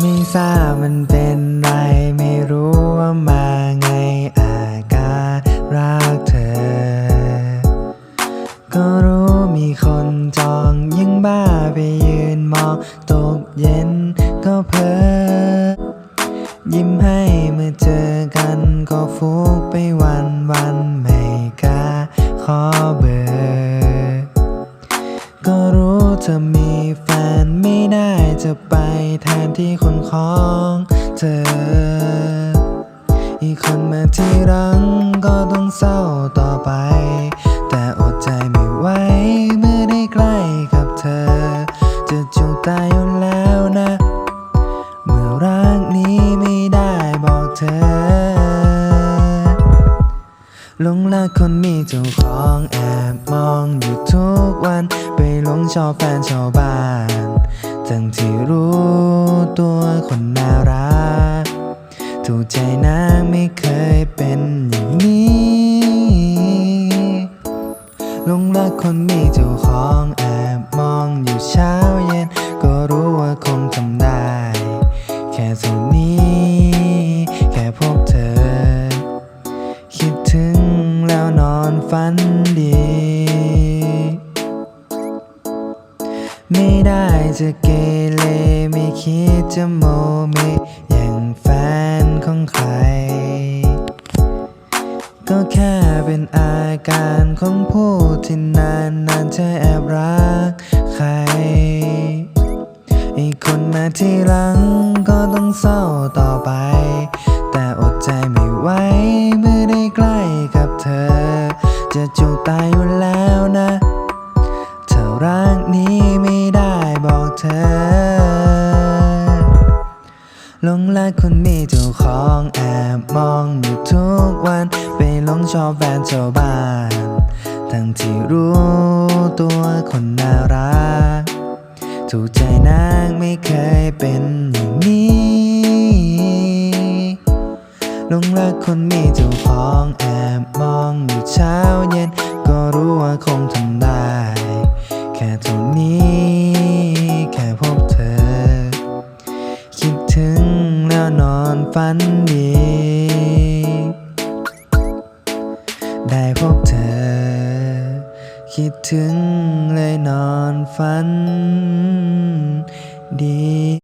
ไม่ทราบมันเป็นไร ไม่รู้ว่ามาไงอาการรักเธอ ก็รู้มีคนจองยิ่งบ้าไปยืนมองตกเย็นก็เพอยิ้มให้เมื่อเจอกันก็ฟุกไปวันวันไม่กล้าขอเบอร์ ก็รู้เธอมีแฟนไม่ จะไปแทนที่คนของเธอ อีกคนมาที่รังก็ต้องเศร้าต่อไป แต่อดใจไม่ไหวเมื่อได้ใกล้กับเธอ จะจูบตายอยู่แล้วนะ เมื่อรักนี้ไม่ได้บอกเธอหลงรักคนมีเจ้าของแอบมองอยู่ทุกวัน ไปหลงชอบแฟนชาวบ้าน ทั้งที่รู้ตัวคนน่ารัก ถูกใจนางไม่เคยเป็นอย่างนี้ลงรักคนมีเจ้าของแอบมองอยู่เช้าเย็น ก็รู้ว่าคงทำได้ แค่เท่านี้ แค่พบเธอ คิดถึงแล้วนอนฝัน ไม่ได้จะเกเรไม่คิดจะโมเมอย่างแฟนของใคร ก็แค่เป็นอาการของผู้ที่นานนานๆจะแอบรักใครอีคนมาที่หลังก็ต้องเศร้าต่อไป แต่อดใจไม่ไหวเมื่อได้ใกล้กับเธอ จะจูบตายอยู่แล้วนะ เธอรักนี้ เจ้าของแอบมองอยู่ทุกวัน ไปหลงชอบแฟนชาวบ้าน ทั้งที่รู้ตัวคนน่ารัก ถูกใจนางไม่เคยเป็นอย่างนี้หลงรักคนมีเจ้าของแอบมองอยู่เช้าเย็น ก็รู้ว่าคงทำ ฝันดี ได้พบเธอ คิดถึงเลยนอนฝันดี